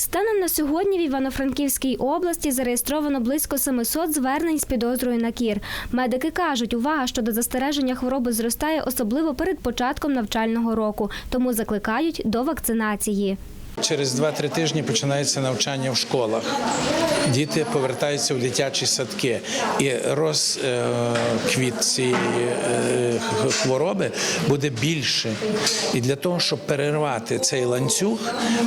Станом на сьогодні в Івано-Франківській області зареєстровано близько 700 звернень з підозрою на кір. Медики кажуть, увага щодо застереження хвороби зростає особливо перед початком навчального року, тому закликають до вакцинації. Через 2-3 тижні починається навчання в школах. Діти повертаються в дитячі садки, і розквіт цієї е, хвороби буде більше. І для того, щоб перервати цей ланцюг,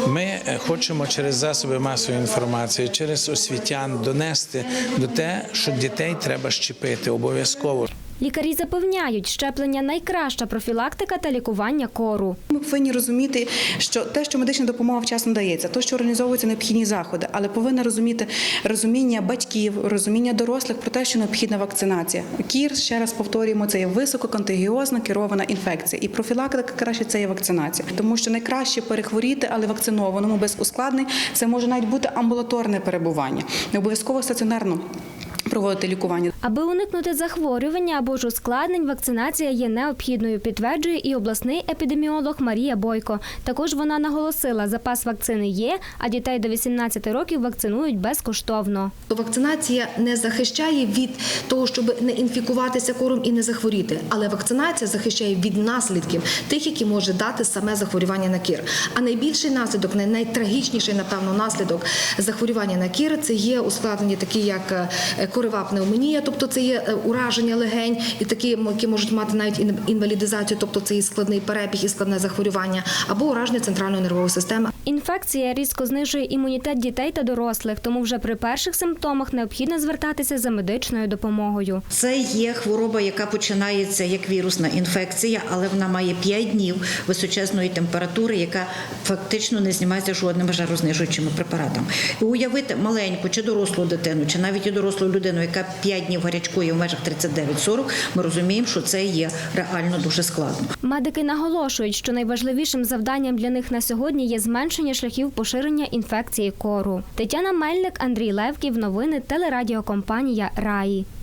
ми е, хочемо через засоби масової інформації, через освітян донести до те, що дітей треба щепити обов'язково. Лікарі запевняють, щеплення найкраща профілактика та лікування кору. Ми повинні розуміти, що те, що медична допомога вчасно дається, то, що організовуються необхідні заходи, але повинна розуміти розуміння батьків, розуміння дорослих про те, що необхідна вакцинація. Кір, ще раз повторюємо, це є висококонтагіозна керована інфекція. І профілактика краще це є вакцинація, тому що найкраще перехворіти, але вакцинованому без ускладнень це може навіть бути амбулаторне перебування, не обов'язково стаціонарно проводити лікування. Аби уникнути захворювання або ж ускладнень, вакцинація є необхідною, підтверджує і обласний епідеміолог Марія Бойко. Також вона наголосила, запас вакцини є, а дітей до 18 років вакцинують безкоштовно. Вакцинація не захищає від того, щоб не інфікуватися кором і не захворіти, але вакцинація захищає від наслідків тих, які може дати саме захворювання на кір. А найбільший наслідок, най- найтрагічніший, напевно, наслідок захворювання на кір це є ускладнення, такі як е, корова пневмонія, тобто це є е, ураження легень, і такі, які можуть мати навіть інвалідизацію, тобто це і складний перепіг, і складне захворювання, або ураження центральної нервової системи. Інфекція різко знижує імунітет дітей та дорослих, тому вже при перших симптомах необхідно звертатися за медичною допомогою. Це є хвороба, яка починається як вірусна інфекція, але вона має 5 днів височезної температури, яка фактично не знімається жодними жарознижуючими препаратами. І уявити маленьку чи дорослу дитину, чи навіть і дорослу людину, яка 5 днів гарячкує в межах 39-40, ми розуміємо, що це є реально дуже складно. Медики наголошують, що найважливішим завданням для них на сьогодні є зменшення шляхів поширення інфекції кору. Тетяна Мельник, Андрій Левків. Новини телерадіокомпанія Раї.